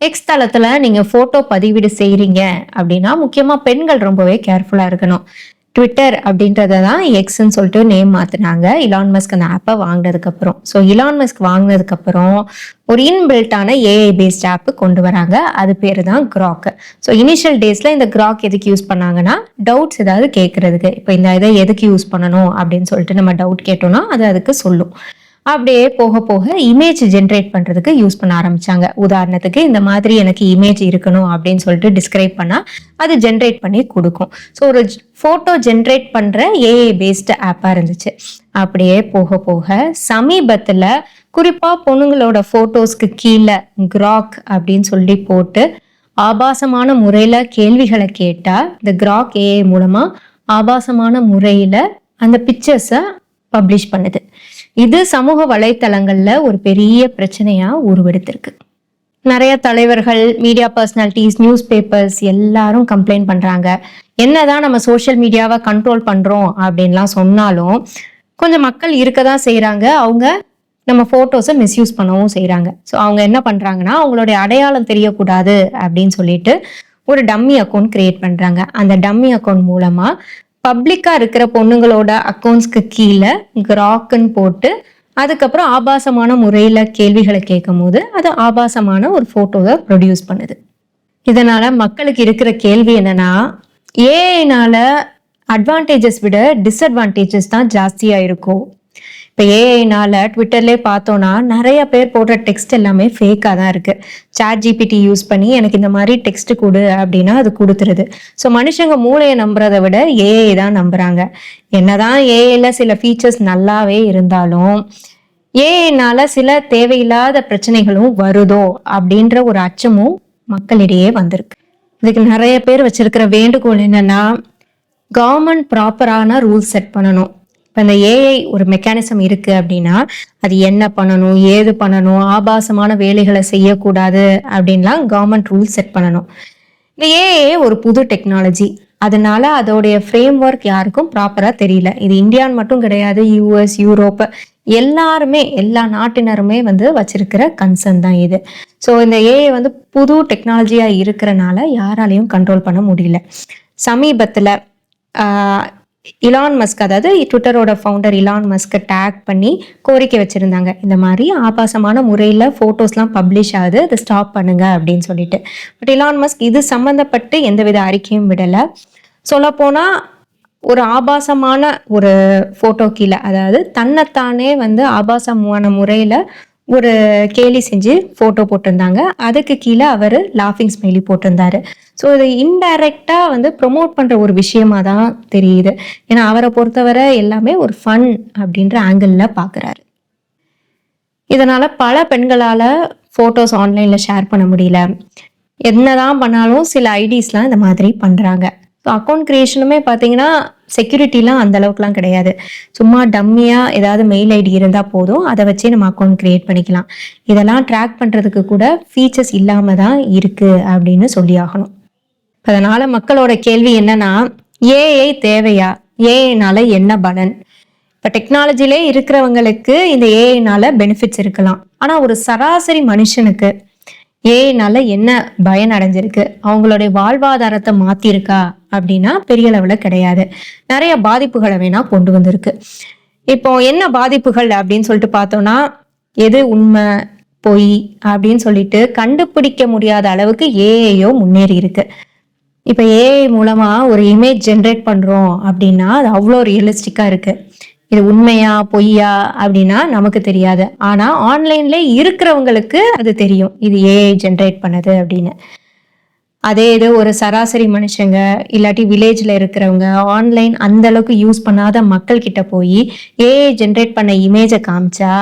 X தளத்தில் நீங்கள் photo பதிவீடு செய்கிறீங்க அப்படின்னா முக்கியமாக பெண்கள் ரொம்பவே கேர்ஃபுல்லாக இருக்கணும். ட்விட்டர் அப்படின்றத தான் எக்ஸ்ன்னு சொல்லிட்டு நேம் மாற்றினாங்க இலான் மஸ்க் அந்த ஆப்பை வாங்கினதுக்கப்புறம் ஸோ இலான் மஸ்க் வாங்கினதுக்கப்புறம் ஒரு இன்பில்ட்டான ஏஐ பேஸ்ட் ஆப்பு கொண்டு வராங்க. அது பேர் தான் கிராக் ஸோ இனிஷியல் டேஸில் இந்த கிராக் எதுக்கு யூஸ் பண்ணாங்கன்னா டவுட்ஸ் ஏதாவது கேட்குறதுக்கு இப்போ இந்த இதை எதுக்கு யூஸ் பண்ணணும் அப்படின்னு சொல்லிட்டு நம்ம டவுட் கேட்டோம்னா அது அதுக்கு சொல்லும். அப்படியே போக போக இமேஜ் ஜென்ரேட் பண்ணுறதுக்கு யூஸ் பண்ண ஆரம்பித்தாங்க உதாரணத்துக்கு இந்த மாதிரி எனக்கு இமேஜ் இருக்கணும் அப்படின்னு சொல்லிட்டு டிஸ்கிரைப் பண்ணால் அது ஜென்ரேட் பண்ணி கொடுக்கும். ஸோ ஒரு ஃபோட்டோ ஜென்ரேட் பண்ணுற ஏஐ பேஸ்டு ஆப்பாக இருந்துச்சு. அப்படியே போக போக சமீபத்தில் குறிப்பாக பொண்ணுங்களோட ஃபோட்டோஸ்க்கு கீழே கிராக் அப்படின்னு சொல்லி போட்டு ஆபாசமான முறையில் கேள்விகளை கேட்டால் இந்த கிராக் ஏஐ மூலமாக ஆபாசமான முறையில் அந்த பிக்சர்ஸை பப்ளிஷ் பண்ணுது. இது சமூக வலைத்தளங்கள்ல ஒரு பெரிய பிரச்சனையா உருவெடுத்திருக்கு. நிறைய தலைவர்கள் மீடியா பர்சனாலிட்டிஸ் நியூஸ் பேப்பர்ஸ் எல்லாரும் கம்ப்ளைண்ட் பண்றாங்க. என்னதான் நம்ம சோஷியல் மீடியாவை கண்ட்ரோல் பண்றோம் அப்படின்லாம் சொன்னாலும் கொஞ்சம் மக்கள் இருக்க தான் செய்கிறாங்க அவங்க நம்ம ஃபோட்டோஸை மிஸ்யூஸ் பண்ணவும் செய்கிறாங்க ஸோ அவங்க என்ன பண்ணுறாங்கன்னா அவங்களுடைய அடையாளம் தெரியக்கூடாது அப்படின்னு சொல்லிட்டு ஒரு டம்மி அக்கௌண்ட் கிரியேட் பண்ணுறாங்க அந்த டம்மி அக்கௌண்ட் மூலமாக பப்ளிக்காக இருக்கிற பொண்ணுங்களோட அக்கௌண்ட்ஸ்க்கு கீழே கிராக்குன்னு போட்டு அதுக்கப்புறம் ஆபாசமான முறையில் கேள்விகளை கேட்கும் போது அது ஆபாசமான ஒரு ஃபோட்டோவை ப்ரொடியூஸ் பண்ணுது. இதனால் மக்களுக்கு இருக்கிற கேள்வி என்னென்னா ஏஐனால அட்வான்டேஜஸ் விட டிஸ்அட்வான்டேஜஸ் தான் ஜாஸ்தியாக இருக்கும் இப்போ ஏஐனால ட்விட்டர்லேயே பார்த்தோன்னா நிறைய பேர் போடுற டெக்ஸ்ட் எல்லாமே ஃபேக்காக தான் இருக்கு. சாட் ஜிபிடி யூஸ் பண்ணி எனக்கு இந்த மாதிரி டெக்ஸ்ட் கொடு அப்படின்னா அது கொடுத்துருது. ஸோ மனுஷங்க மூளையை நம்புறதை விட ஏஐ தான் நம்புறாங்க. என்னதான் ஏஐல சில ஃபீச்சர்ஸ் நல்லாவே இருந்தாலும் ஏஐனால சில தேவையில்லாத பிரச்சனைகளும் வருதோ அப்படின்ற ஒரு அச்சமும் மக்களிடையே வந்திருக்கு. இதுக்கு நிறைய பேர் வச்சிருக்கிற வேண்டுகோள் என்னன்னா கவர்மெண்ட் ப்ராப்பரான ரூல்ஸ் செட் பண்ணணும். இப்போ இந்த ஏஐ ஒரு மெக்கானிசம் இருக்கு அப்படின்னா அது என்ன பண்ணணும் ஏது பண்ணணும் ஆபாசமான வேலைகளை செய்யக்கூடாது அப்படின்லாம் கவர்மெண்ட் ரூல்ஸ் செட் பண்ணணும். இந்த ஏஐ ஒரு புது டெக்னாலஜி அதனால அதோடைய ஃப்ரேம் ஒர்க் யாருக்கும் ப்ராப்பரா தெரியல. இது இந்தியான்னு மட்டும் கிடையாது யூஎஸ் யூரோப் எல்லாருமே எல்லா நாட்டினருமே வந்து வச்சிருக்கிற கன்சர்ன் தான் இது. ஸோ இந்த ஏஐ வந்து புது டெக்னாலஜியா இருக்கிறனால யாராலையும் கண்ட்ரோல் பண்ண முடியல. சமீபத்தில் இலான் மஸ்க் அதாவது ட்விட்டரோட ஃபவுண்டர் இலான் மஸ்க்கை டேக் பண்ணி கோரிக்கை வச்சிருந்தாங்க. இந்த மாதிரி ஆபாசமான முறையில் ஃபோட்டோஸ்லாம் பப்ளிஷ் ஆகுது. அதை ஸ்டாப் பண்ணுங்க அப்படின்னு சொல்லிட்டு. பட் இலான் மஸ்க் இது சம்மந்தப்பட்டு எந்தவித அறிக்கையும் விடலை. சொல்லப்போனால் ஒரு ஆபாசமான ஒரு ஃபோட்டோ கீழே அதாவது தன்னைத்தானே வந்து ஆபாசமான முறையில் ஒரு கேலி செஞ்சு ஃபோட்டோ போட்டிருந்தாங்க. அதுக்கு கீழே அவர் லாஃபிங் ஸ்மைலி போட்டிருந்தாரு. ஸோ இது இன்டைரக்டாக வந்து ப்ரொமோட் பண்ணுற ஒரு விஷயமா தான் தெரியுது. ஏன்னா அவரை பொறுத்தவரை எல்லாமே ஒரு ஃபன் அப்படின்ற ஆங்கிளில் பார்க்குறாரு இதனால் பல பெண்களால் ஃபோட்டோஸ் ஆன்லைனில் ஷேர் பண்ண முடியல. என்னதான் பண்ணாலும் சில ஐடிஸ்லாம் இந்த மாதிரி பண்ணுறாங்க ஸோ அக்கௌண்ட் கிரியேஷனுமே பார்த்தீங்கன்னா செக்யூரிட்டிலாம் அந்த அளவுக்குலாம் கிடையாது. சும்மா டம்மியாக ஏதாவது மெயில் ஐடி இருந்தால் போதும். அதை வச்சே நம்ம அக்கௌண்ட் க்ரியேட் பண்ணிக்கலாம். இதெல்லாம் ட்ராக் பண்ணுறதுக்கு கூட ஃபீச்சர்ஸ் இல்லாமல் தான் இருக்குது அப்படின்னு சொல்லி ஆகணும். அதனால் மக்களோட கேள்வி என்னன்னா ஏஐ தேவையா? ஏஐனால என்ன பலன்? இப்போ டெக்னாலஜிலே இருக்கிறவங்களுக்கு இந்த ஏஐனால பெனிஃபிட்ஸ் இருக்கலாம். ஆனால் ஒரு சராசரி மனுஷனுக்கு ஏஐனால என்ன பயன் அடைஞ்சிருக்கு? அவங்களுடைய வாழ்வாதாரத்தை மாற்றிருக்கா அப்படின்னா பெரிய அளவில் கிடையாது. நிறைய பாதிப்புகளை வேணா கொண்டு வந்திருக்கு. இப்போ என்ன பாதிப்புகள் அப்படின்னு சொல்லிட்டு பார்த்தோம்னா எது உண்மை பொய் அப்படின்னு சொல்லிட்டு கண்டுபிடிக்க முடியாத அளவுக்கு ஏஐயோ முன்னேறி இருக்கு. இப்போ ஏஐ மூலமா ஒரு இமேஜ் ஜென்ரேட் பண்றோம் அப்படின்னா அது அவ்வளோ ரியலிஸ்டிக்கா இருக்கு. இது உண்மையா பொய்யா அப்படின்னா நமக்கு தெரியாது. ஆனா ஆன்லைன்ல இருக்கிறவங்களுக்கு அது தெரியும். இது ஏஐ ஜென்ரேட் பண்ணது அப்படின்னு. அதே இது ஒரு சராசரி மனுஷங்க இல்லாட்டி வில்லேஜில் இருக்கிறவங்க ஆன்லைன் அந்த அளவுக்கு யூஸ் பண்ணாத மக்கள் கிட்ட போய் ஏஐ ஜென்ரேட் பண்ண இமேஜை காமிச்சா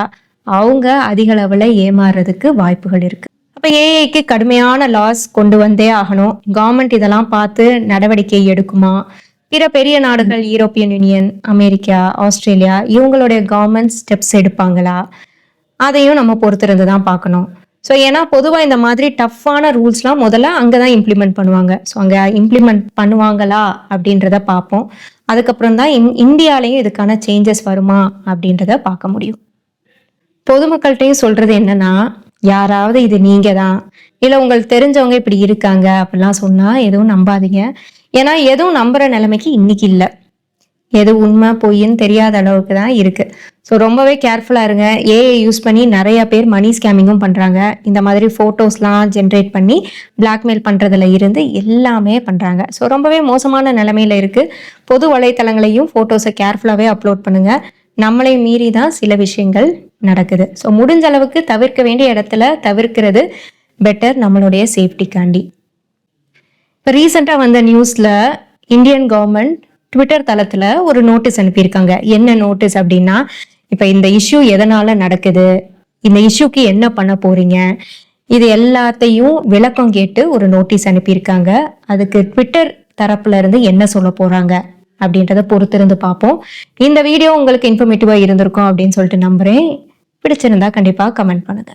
அவங்க அதிக அளவில் ஏமாறுறதுக்கு வாய்ப்புகள் இருக்கு. அப்போ ஏஐக்கு கடுமையான லாஸ் கொண்டு வந்தே ஆகணும். கவர்மெண்ட் இதெல்லாம் பார்த்து நடவடிக்கை எடுக்குமா? பிற பெரிய நாடுகள் யூரோப்பியன் யூனியன் அமெரிக்கா ஆஸ்திரேலியா இவங்களுடைய கவர்மெண்ட் ஸ்டெப்ஸ் எடுப்பாங்களா? அதையும் நம்ம பொறுத்திருந்து தான் பார்க்கணும். ஸோ ஏன்னா பொதுவாக இந்த மாதிரி டஃப்பான ரூல்ஸ்லாம் முதல்ல அங்கே தான் இம்ப்ளிமெண்ட் பண்ணுவாங்க. ஸோ அங்கே இம்ப்ளிமெண்ட் பண்ணுவாங்களா அப்படின்றத பார்ப்போம். அதுக்கப்புறம் தான் இந் இந்தியாலையும் இதுக்கான சேஞ்சஸ் வருமா அப்படின்றத பார்க்க முடியும். பொதுமக்கள்கிட்டையும் சொல்கிறது என்னன்னா யாராவது இது நீங்கள் தான். இல்லை உங்களுக்கு தெரிஞ்சவங்க இப்படி இருக்காங்க அப்படிலாம் சொன்னால் எதுவும் நம்பாதீங்க. ஏன்னா எதுவும் நம்புகிற நிலைமைக்கு இன்னைக்கு இல்லை. எது உண்மை பொய்ன்னு தெரியாத அளவுக்கு தான் இருக்குது ஸோ ரொம்பவே கேர்ஃபுல்லாக இருங்க. ஏஐ யூஸ் பண்ணி நிறைய பேர் மணி ஸ்கேமிங்கும் பண்ணுறாங்க இந்த மாதிரி ஃபோட்டோஸ்லாம் ஜென்ரேட் பண்ணி பிளாக்மெயில் பண்ணுறதுல இருந்து எல்லாமே பண்ணுறாங்க ஸோ ரொம்பவே மோசமான நிலமையில இருக்கு. பொது வலைத்தளங்களையும் ஃபோட்டோஸை கேர்ஃபுல்லாகவே அப்லோட் பண்ணுங்கள் நம்மளை மீறி தான் சில விஷயங்கள் நடக்குது. ஸோ முடிஞ்ச அளவுக்கு தவிர்க்க வேண்டிய இடத்துல தவிர்க்கிறது பெட்டர் நம்மளுடைய சேஃப்டிக்காண்டி இப்போ ரீசெண்டாக வந்த நியூஸில் இந்தியன் கவர்மெண்ட் ட்விட்டர் தளத்தில் ஒரு நோட்டீஸ் அனுப்பியிருக்காங்க. என்ன நோட்டீஸ் அப்படின்னா இப்போ இந்த இஷ்யூ எதனால் நடக்குது? இந்த இஷ்யூக்கு என்ன பண்ண போறீங்க? இது எல்லாத்தையும் விளக்கம் கேட்டு ஒரு நோட்டீஸ் அனுப்பியிருக்காங்க. அதுக்கு ட்விட்டர் தரப்புல இருந்து என்ன சொல்ல போறாங்க அப்படின்றத பொறுத்திருந்து பார்ப்போம். இந்த வீடியோ உங்களுக்கு இன்ஃபர்மேட்டிவா இருந்திருக்கும் அப்படின்னு சொல்லிட்டு நம்புறேன். பிடிச்சிருந்தா கண்டிப்பா கமெண்ட் பண்ணுங்க.